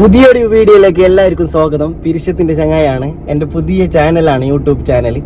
പുതിയൊരു വീഡിയോയിലേക്ക് എല്ലാവർക്കും സ്വാഗതം. പിരിശത്തിന്റെ ചങ്ങായാണ് എന്റെ പുതിയ ചാനലാണ് യൂട്യൂബ് ചാനൽ.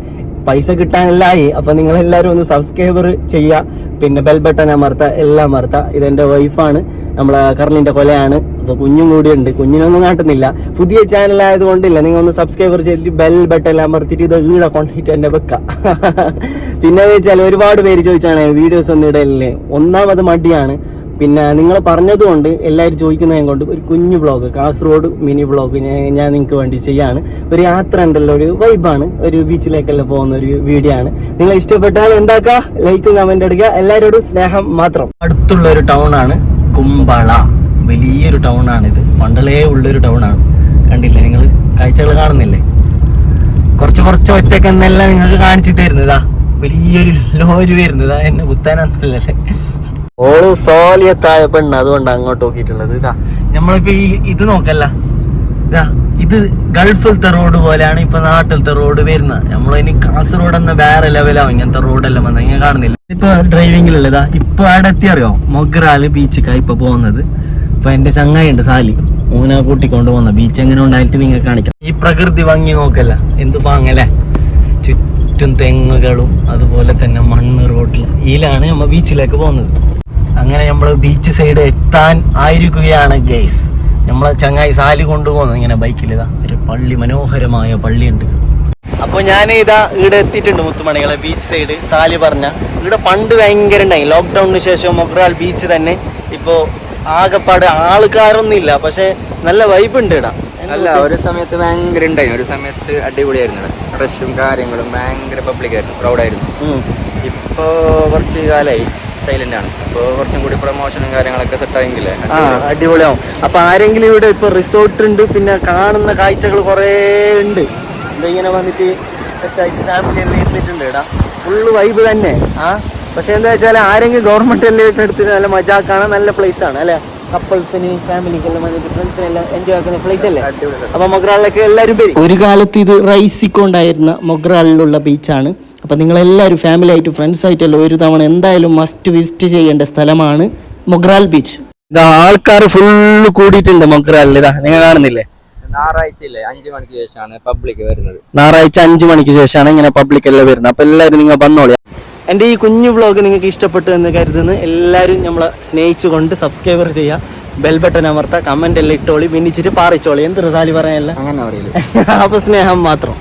പൈസ കിട്ടാനല്ലായി അപ്പൊ നിങ്ങൾ എല്ലാവരും ഒന്ന് സബ്സ്ക്രൈബർ ചെയ്യുക. പിന്നെ ബെൽ ബട്ടൺ അമർത്ത എല്ലാം അമർത്ത. ഇതെന്റെ വൈഫാണ് നമ്മളെ കർണിന്റെ കൊലയാണ്. അപ്പൊ കുഞ്ഞും കൂടി ഉണ്ട്. കുഞ്ഞിനൊന്നും കാട്ടുന്നില്ല പുതിയ ചാനൽ ആയതുകൊണ്ടില്ല. നിങ്ങൾ ഒന്ന് സബ്സ്ക്രൈബർ ചെയ്തിട്ട് ബെൽ ബട്ടൺ അമർത്തിട്ട് ഇത് ഈടെ കൊണ്ടിട്ട് എന്നെ വെക്ക. പിന്നെ വെച്ചാൽ ഒരുപാട് പേര് ചോദിച്ചാണ് വീഡിയോസ് ഒന്നും ഇടലില്ലേ? ഒന്നാമത് മടിയാണ്. പിന്നെ നിങ്ങൾ പറഞ്ഞതുകൊണ്ട് എല്ലാവരും ചോദിക്കുന്നതും കൊണ്ട് ഒരു കുഞ്ഞു വ്ളോഗ് കാസർഗോഡ് മിനി വ്ളോഗ് ഞാൻ നിങ്ങൾക്ക് വേണ്ടി ചെയ്യാണ്. ഒരു യാത്ര ഉണ്ടല്ലോ ഒരു വൈബാണ് ഒരു ബീച്ചിലേക്കെല്ലാം പോകുന്ന ഒരു വീഡിയോ ആണ്. നിങ്ങൾ ഇഷ്ടപ്പെട്ടാൽ എന്താക്കുക ലൈക്ക് കമന്റ് എടുക്കുക എല്ലാവരോടും സ്നേഹം മാത്രം. അടുത്തുള്ള ഒരു ടൗൺ ആണ് കുമ്പള വലിയൊരു ടൗൺ ആണ് ഇത് പണ്ടലേ ഉള്ളൊരു ടൗൺ ആണ്. കണ്ടില്ലേ നിങ്ങൾ കാഴ്ചകൾ കാണുന്നില്ലേ? കുറച്ച് കുറച്ച് ഒറ്റയ്ക്ക് എന്നെല്ലാം നിങ്ങൾക്ക് കാണിച്ചു തരുന്നതാ. വലിയൊരു ലോറി വരുന്നതാ. എന്നെ കുത്താനല്ലേ ഓൾ സോലിയത്തായ പെണ്ണ് അതുകൊണ്ട് അങ്ങോട്ട് നോക്കിയിട്ടുള്ളത്. ഇതാ നമ്മളിപ്പോ ഈ ഇത് നോക്കല്ല. ഇതാ ഇത് ഗൾഫിലത്തെ റോഡ് പോലെയാണ് ഇപ്പൊ നാട്ടിലത്തെ റോഡ് വരുന്നത്. നമ്മളിനി കാസർഗോഡ് എന്ന വേറെ ലെവലാവും ഇങ്ങനത്തെ റോഡെല്ലാം വന്നത് ഇങ്ങനെ കാണുന്നില്ല. ഇപ്പൊ ഡ്രൈവിംഗിലുള്ള ഇതാ ഇപ്പൊ അവിടെ എത്തി അറിയോ മൊഗ്രാൽ ബീച്ചിക്കാ ഇപ്പൊ പോകുന്നത്. ഇപ്പൊ എന്റെ ചങ്ങായി ഉണ്ട് സാലി മൂന്നാ കൂട്ടിക്കൊണ്ട് പോകുന്ന ബീച്ച് എങ്ങനെ ഉണ്ടായിട്ട് നിങ്ങൾ കാണിക്കാം. ഈ പ്രകൃതി ഭംഗി നോക്കല്ല. എന്ത് പാങ്ങല്ലേ ചുറ്റും തെങ്ങുകളും അതുപോലെ തന്നെ മണ്ണ് റോഡിൽ ഇതിലാണ് നമ്മ ബീച്ചിലേക്ക് പോകുന്നത്. അങ്ങനെ നമ്മൾ ബീച്ച് സൈഡ് എത്താൻ ആയിരിക്കുകയാണ് ഗേസ് നമ്മൾ ചങ്ങായി സാലി കൊണ്ടുപോകുന്നത് ഇങ്ങനെ ബൈക്കിൽ ഇതാ ഒരു പള്ളി മനോഹരമായ പള്ളിയുണ്ട്. അപ്പോൾ ഞാൻ ഇതാ ഇവിടെ എത്തിയിട്ടുണ്ട് മുത്തുമണികളെ ബീച്ച് സൈഡ് സാലി പറഞ്ഞ. ഇവിടെ പണ്ട് ഭയങ്കര ഉണ്ടായി. ലോക്ക്ഡൌണിന് ശേഷം മൊഗ്രാൽ ബീച്ച് തന്നെ. ഇപ്പോൾ ആകെപ്പാട് ആൾക്കാരൊന്നും ഇല്ല. പക്ഷെ നല്ല വൈബ് ഉണ്ട് ഇടാ അല്ല ഒരു സമയത്ത് ഭയങ്കര ഉണ്ടായി. ഒരു സമയത്ത് അടിപൊളിയായിരുന്നു റഷും കാര്യങ്ങളും ഭയങ്കര പബ്ലിക് ആയിരുന്നു. ക്രൗഡായിരുന്നു. ഇപ്പോൾ കുറച്ച് കാലമായി സൈലന്റ് ആണ്. അപ്പോൾ കുറച്ചും കൂടി പ്രൊമോഷനും കാര്യങ്ങളൊക്കെ സെറ്റ് ആയെങ്കിലേ ആ അടിപൊളിയാവും. അപ്പൊ ആരെങ്കിലും ഇവിടെ ഇപ്പൊ റിസോർട്ട് ഉണ്ട് പിന്നെ കാണുന്ന കാഴ്ചകൾ കുറേ ഉണ്ട്. ഇങ്ങനെ വന്നിട്ട് സെറ്റായിട്ട് ഫാമിലി എല്ലാം ഇരുന്നിട്ടുണ്ട് ഫുള്ള് വൈബ് തന്നെ. ആ? പക്ഷെ എന്താ വെച്ചാൽ ആരെങ്കിലും ഗവൺമെന്റ് എല്ലാം എടുത്ത് നല്ല മജാക്കാണ് നല്ല പ്ലേസ് ആണ് അല്ലെ? കപ്പിൾസിന് ഫാമിലിക്കെല്ലാം വന്നിട്ട് ഫ്രണ്ട്സിനെല്ലാം എൻജോയ് ആക്കുന്ന പ്ലേസ് അല്ലേ? അപ്പൊ മൊഗ്രാളിലേക്ക് എല്ലാവരും പേര് ഒരു കാലത്ത് ഇത് റൈസിക്കൊണ്ടായിരുന്ന മൊഗ്രാളിലുള്ള ബീച്ചാണ് അപ്പൊ നിങ്ങൾ എല്ലാവരും ഫാമിലി ആയിട്ട് ഫ്രണ്ട്സ് ആയിട്ടല്ലോ ഒരു തവണ എന്തായാലും മസ്റ്റ് വിസിറ്റ് ചെയ്യേണ്ട സ്ഥലമാണ് മൊഗ്രാൽ ബീച്ച് ഇതാ ആൾക്കാർ ഫുള്ള് കൂടിയിട്ടുണ്ട് മൊഗ്രാലിൽ ഇതാ നിങ്ങൾ കാണുന്നില്ലേ? ഞായറാഴ്ച ഇല്ലേ അഞ്ചു മണിക്ക് ശേഷമാണ് പബ്ലിക് വരുന്നത്. ഞായറാഴ്ച അഞ്ചു മണിക്ക് ശേഷമാണ് ഇങ്ങനെ പബ്ലിക് എല്ലാം വരുന്നത്. അപ്പൊ എല്ലാവരും നിങ്ങൾ വന്നോളി. എന്റെ ഈ കുഞ്ഞു വ്ളോഗ് നിങ്ങൾക്ക് ഇഷ്ടപ്പെട്ടു എന്ന് കരുതുന്നു. എല്ലാവരും നമ്മളെ സ്നേഹിച്ചുകൊണ്ട് സബ്സ്ക്രൈബർ ചെയ്യുക ബെൽ ബട്ടൺ അമർത്ത. കമന്റ് എല്ലാം ഇട്ടോളി. മിന്നിച്ചിട്ട് പാറിച്ചോളി. എന്ത് റിസാലി പറയാനല്ല? അങ്ങനെ പറയില്ല അപ്പൊ സ്നേഹം മാത്രം.